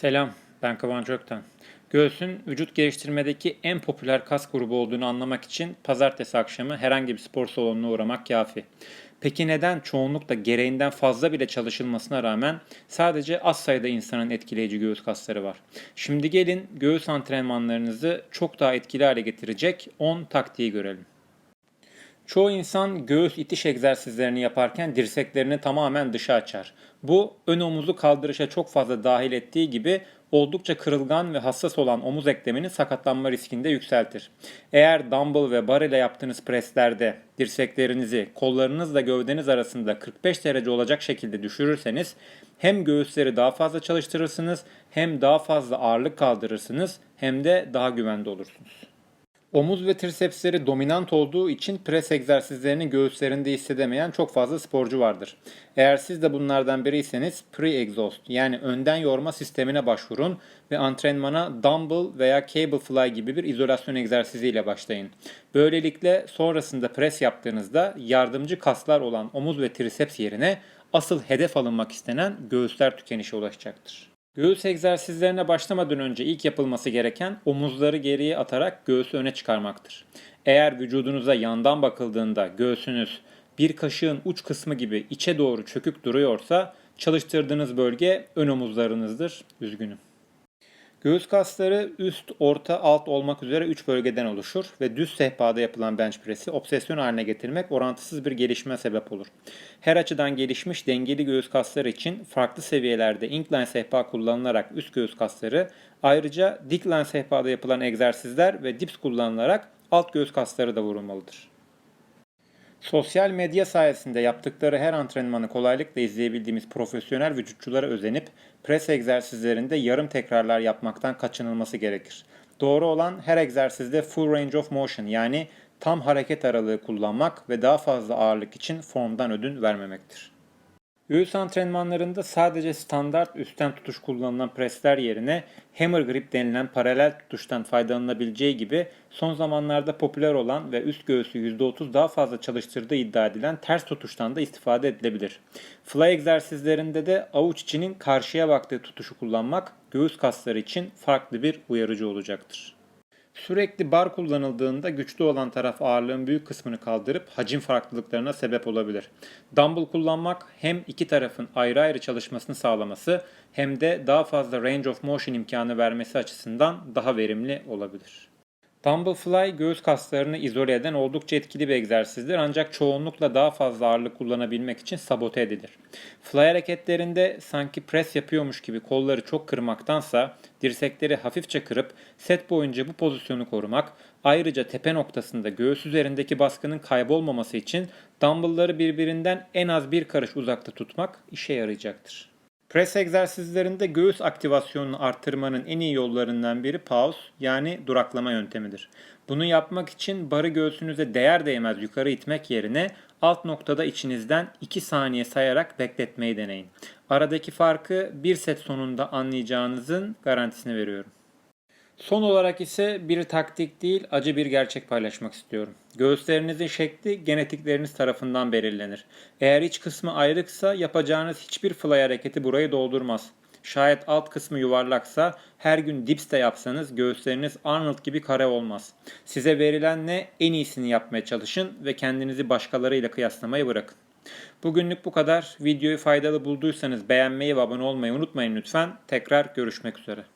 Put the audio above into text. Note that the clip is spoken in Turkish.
Selam, ben Kıvanç Ökten. Göğsün vücut geliştirmedeki en popüler kas grubu olduğunu anlamak için pazartesi akşamı herhangi bir spor salonuna uğramak kafi. Peki neden çoğunlukla gereğinden fazla bile çalışılmasına rağmen sadece az sayıda insanın etkileyici göğüs kasları var? Şimdi gelin göğüs antrenmanlarınızı çok daha etkili hale getirecek 10 taktiği görelim. Çoğu insan göğüs itiş egzersizlerini yaparken dirseklerini tamamen dışa açar. Bu ön omuzu kaldırışa çok fazla dahil ettiği gibi oldukça kırılgan ve hassas olan omuz ekleminin sakatlanma riskini de yükseltir. Eğer dumbbell ve bar ile yaptığınız preslerde dirseklerinizi kollarınızla gövdeniz arasında 45 derece olacak şekilde düşürürseniz hem göğüsleri daha fazla çalıştırırsınız hem daha fazla ağırlık kaldırırsınız hem de daha güvende olursunuz. Omuz ve trisepsleri dominant olduğu için pres egzersizlerini göğüslerinde hissedemeyen çok fazla sporcu vardır. Eğer siz de bunlardan biriyseniz pre-exhaust yani önden yorma sistemine başvurun ve antrenmana dumbbell veya cable fly gibi bir izolasyon egzersiziyle başlayın. Böylelikle sonrasında pres yaptığınızda yardımcı kaslar olan omuz ve triceps yerine asıl hedef alınmak istenen göğüsler tükenişe ulaşacaktır. Göğüs egzersizlerine başlamadan önce ilk yapılması gereken omuzları geriye atarak göğsü öne çıkarmaktır. Eğer vücudunuza yandan bakıldığında göğsünüz bir kaşığın uç kısmı gibi içe doğru çökük duruyorsa çalıştırdığınız bölge ön omuzlarınızdır. Üzgünüm. Göğüs kasları üst, orta, alt olmak üzere 3 bölgeden oluşur ve düz sehpada yapılan bench press'i obsesyon haline getirmek orantısız bir gelişme sebep olur. Her açıdan gelişmiş dengeli göğüs kasları için farklı seviyelerde incline sehpa kullanılarak üst göğüs kasları, ayrıca decline sehpada yapılan egzersizler ve dips kullanılarak alt göğüs kasları da vurulmalıdır. Sosyal medya sayesinde yaptıkları her antrenmanı kolaylıkla izleyebildiğimiz profesyonel vücutçulara özenip pres egzersizlerinde yarım tekrarlar yapmaktan kaçınılması gerekir. Doğru olan her egzersizde full range of motion yani tam hareket aralığı kullanmak ve daha fazla ağırlık için formdan ödün vermemektir. Göğüs antrenmanlarında sadece standart üstten tutuş kullanılan presler yerine hammer grip denilen paralel tutuştan faydalanılabileceği gibi son zamanlarda popüler olan ve üst göğsü %30 daha fazla çalıştırdığı iddia edilen ters tutuştan da istifade edilebilir. Fly egzersizlerinde de avuç içinin karşıya baktığı tutuşu kullanmak göğüs kasları için farklı bir uyarıcı olacaktır. Sürekli bar kullanıldığında güçlü olan taraf ağırlığın büyük kısmını kaldırıp hacim farklılıklarına sebep olabilir. Dumbbell kullanmak hem iki tarafın ayrı ayrı çalışmasını sağlaması hem de daha fazla range of motion imkanı vermesi açısından daha verimli olabilir. Dumbbell fly göğüs kaslarını izole eden oldukça etkili bir egzersizdir ancak çoğunlukla daha fazla ağırlık kullanabilmek için sabote edilir. Fly hareketlerinde sanki pres yapıyormuş gibi kolları çok kırmaktansa dirsekleri hafifçe kırıp set boyunca bu pozisyonu korumak, ayrıca tepe noktasında göğüs üzerindeki baskının kaybolmaması için dumbbellları birbirinden en az bir karış uzakta tutmak işe yarayacaktır. Pres egzersizlerinde göğüs aktivasyonunu arttırmanın en iyi yollarından biri pause yani duraklama yöntemidir. Bunu yapmak için barı göğsünüze değer değmez yukarı itmek yerine alt noktada içinizden 2 saniye sayarak bekletmeyi deneyin. Aradaki farkı bir set sonunda anlayacağınızın garantisini veriyorum. Son olarak ise bir taktik değil acı bir gerçek paylaşmak istiyorum. Göğüslerinizin şekli genetikleriniz tarafından belirlenir. Eğer iç kısmı ayrıksa yapacağınız hiçbir fly hareketi burayı doldurmaz. Şayet alt kısmı yuvarlaksa her gün dips de yapsanız göğüsleriniz Arnold gibi kare olmaz. Size verilen ne en iyisini yapmaya çalışın ve kendinizi başkalarıyla kıyaslamayı bırakın. Bugünlük bu kadar. Videoyu faydalı bulduysanız beğenmeyi ve abone olmayı unutmayın lütfen. Tekrar görüşmek üzere.